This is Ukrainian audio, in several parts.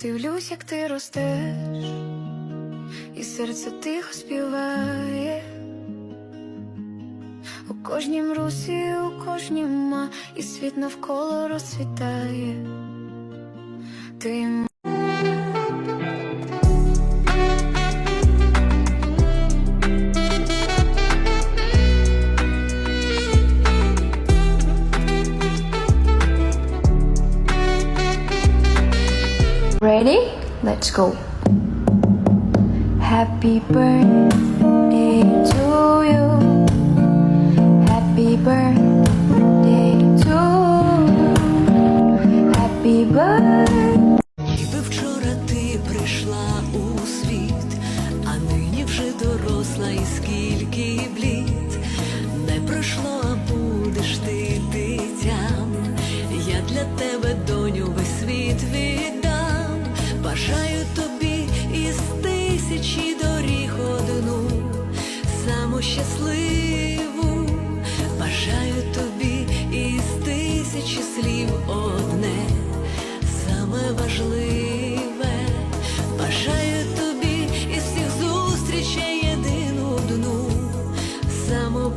Дивлюсь, як ти ростеш, і серце тихо співає. У кожнім русі, у кожнім ма, і світ навколо розцвітає. Ти Ready? Let's go. Happy birthday саму щасливу. Бажаю тобі із тисячі слів одне саме важливе, бажаю тобі із всіх зустрічей єдину одну, саму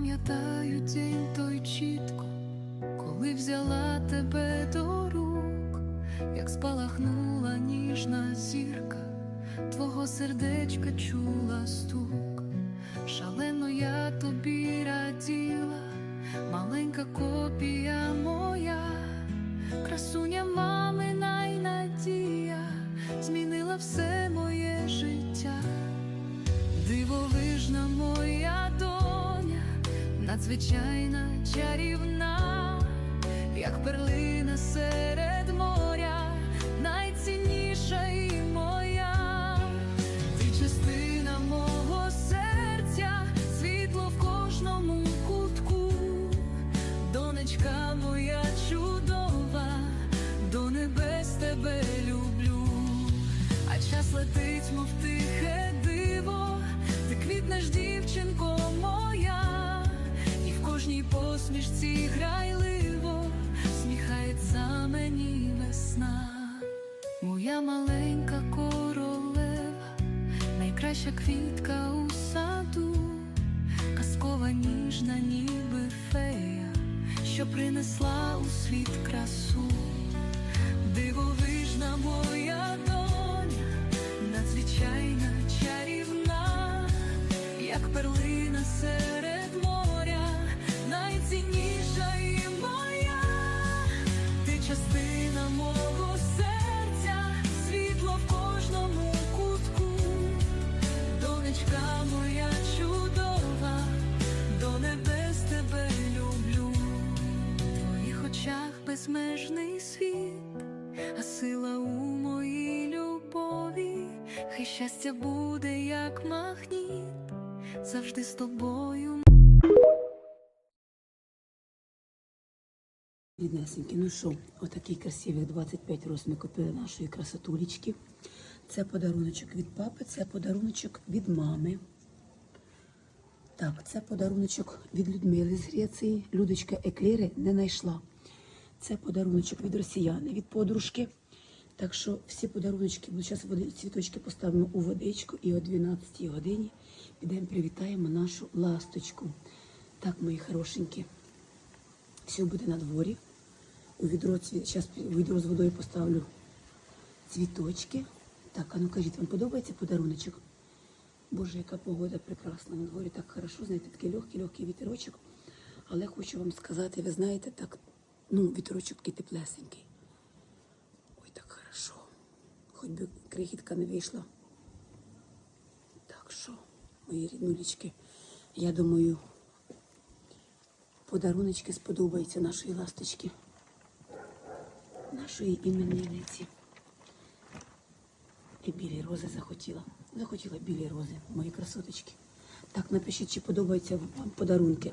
пам'ятаю день той чітко, коли взяла тебе до рук, як спалахнула ніжна зірка, твого сердечка чула стук, шалено я тобі раділа, маленька копія моя, красуня мамина й надія, змінила все надзвичайна чарівна, як перлина серед моря, найцінніша і моя, ти частина мого серця, світло в кожному кутку, донечка моя чудова, до небес тебе люблю. А час летить, мов тихе диво, ти квітнеш, дівчинко посмішці грайливо сміхається мені весна, моя маленька королева, найкраща квітка у саду, казкова ніжна, ніби фея, що принесла у світ красу. Дивовижна моя доня, частина мого серця, світло в кожному кутку, донечка моя чудова, до небес тебе люблю, в твоїх очах безмежний світ а сила у моїй любові, хай щастя буде, як магніт, завжди з тобою. Ріднесенькі, ну що, отакий красивий 25 роз ми купили нашої красотулечки. Це подаруночок від папи, це подаруночок від мами. Так, це подаруночок від Людмили з Греції. Людочка Еклери не знайшла. Це подаруночок від росіяни, від подружки. Так що всі подаруночки, бо зараз цвіточки поставимо у водичку і о 12 годині підемо привітаємо нашу ласточку. Так, мої хорошенькі. Все буде на дворі. У відро, зараз відро з водою поставлю цвіточки. Так, а ну кажіть, вам подобається подаруночок? Боже, яка погода прекрасна. На дворі так хорошо, знаєте, такий легкий, легкий вітерочок. Але хочу вам сказати, ви знаєте, так, ну, вітерочок такий теплесенький. Ой, так хорошо. Хоч би крихітка не вийшла. Так що, мої ріднулечки, я думаю, подаруночки сподобаються нашої ласточки, нашої іменинниці. І білі рози захотіла. Захотіла білі рози, мої красоточки. Так, напишіть, чи подобаються вам подарунки.